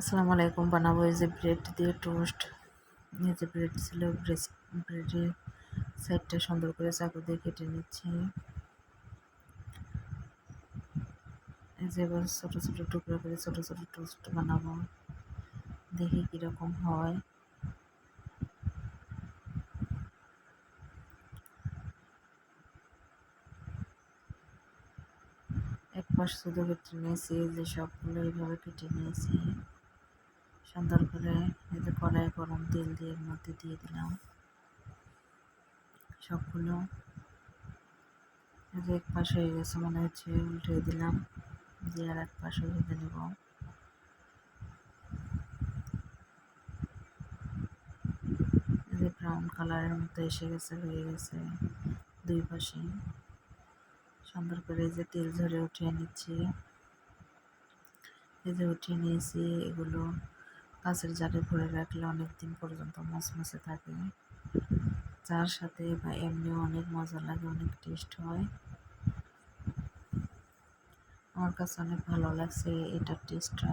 আসসালামু আলাইকুম। বানাবো এই যে ব্রেড দিয়ে টোস্ট। এই যে ব্রেড ছিল ব্রেড ব্রেডের সাইডটা সুন্দর করে চাকু দিয়ে কেটে নিচ্ছি। এই যে এবার ছোটো ছোটো টুকরো করে ছোটো ছোটো টোস্ট বানাবো। দেখি কীরকম হয়। এক পাশ শুধু কেটে নিয়েছি যে সবগুলো এইভাবে কেটে নিয়েছি। সুন্দর করে যে কড়াই গরম তেল দিয়ে এর মধ্যে দিয়ে দিলাম। সবগুলো এক পাশ হয়ে গেছে, মনে হচ্ছে উল্টে দিলাম, দিয়ে আর এক পাশে ভেজে নেব। ব্রাউন কালারের মতো এসে গেছে, হয়ে গেছে দুই পাশে। সুন্দর করে যে তেল ঝরে উঠিয়ে নিচ্ছি। এই যে উঠিয়ে নিয়েছি, এগুলো কাঁচের জালে ভরে রাখলে অনেক দিন পর্যন্ত মচমচে থাকে। যার সাথে বা এমনি অনেক মজা লাগে, অনেক টেস্ট হয়। আমার কাছে অনেক ভালো লাগছে এটার টেস্টটা